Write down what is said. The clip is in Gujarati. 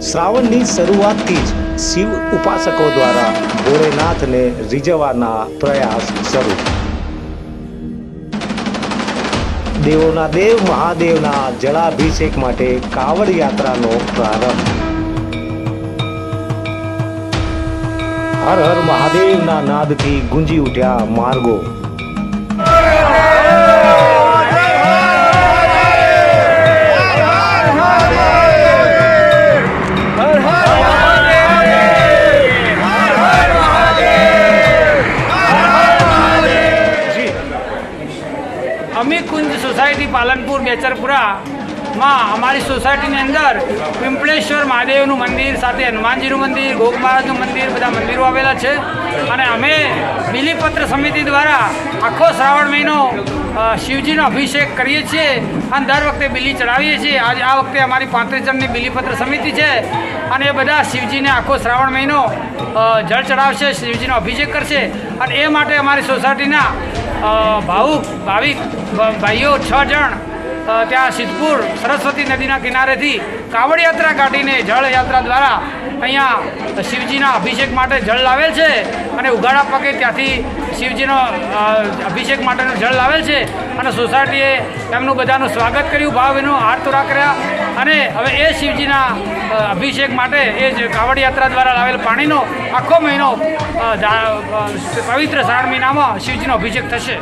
શ્રાવણની શરૂઆતથી જ શિવ ઉપાસકો દ્વારા ભોળેનાથને રીઝવવાના પ્રયાસ શરૂ. દેવોના દેવ, મહાદેવના જળાભિષેક માટે કાવડ યાત્રાનો પ્રારંભ. હર હર મહાદેવના નાદથી ગુંજી ઉઠ્યા માર્ગો. અમી કુંજ સોસાયટી પાલનપુર, બેચરપુરા માં અમારી સોસાયટીની અંદર પિંપળેશ્વર મહાદેવનું મંદિર, સાથે હનુમાનજીનું મંદિર, ગોગ મહારાજનું મંદિર, બધા મંદિરો આવેલા છે. અને અમે બિલીપત્ર સમિતિ દ્વારા આખો શ્રાવણ મહિનો શિવજીનો અભિષેક કરીએ છીએ અને દર વખતે બિલી ચડાવીએ છીએ. આજે આ વખતે અમારી પાંત્રીસ જણની બિલીપત્ર સમિતિ છે અને એ બધા શિવજીને આખો શ્રાવણ મહિનો જળ ચડાવશે, શિવજીનો અભિષેક કરશે. અને એ માટે અમારી સોસાયટીના ભાવુક, ભાવિક ભાઈઓ છ જણ ત્યાં સિદ્ધપુર સરસ્વતી નદીના કિનારેથી કાવડ યાત્રા કાઢીને જળ યાત્રા દ્વારા અહીંયા શિવજીના અભિષેક માટે જળ લાવેલ છે અને ઉગાડા પગે ત્યાંથી શિવજીનો અભિષેક માટેનું જળ લાવેલ છે અને સોસાયટીએ એમનું બધાનું સ્વાગત કર્યું, ભાવ એનું તોડા કર્યા અને હવે એ શિવજીના અભિષેક માટે એ જ કાવડ યાત્રા દ્વારા લાવેલ પાણીનો આખો મહિનો પવિત્ર શ્રાવણ મહિનામાં શિવજીનો અભિષેક થશે.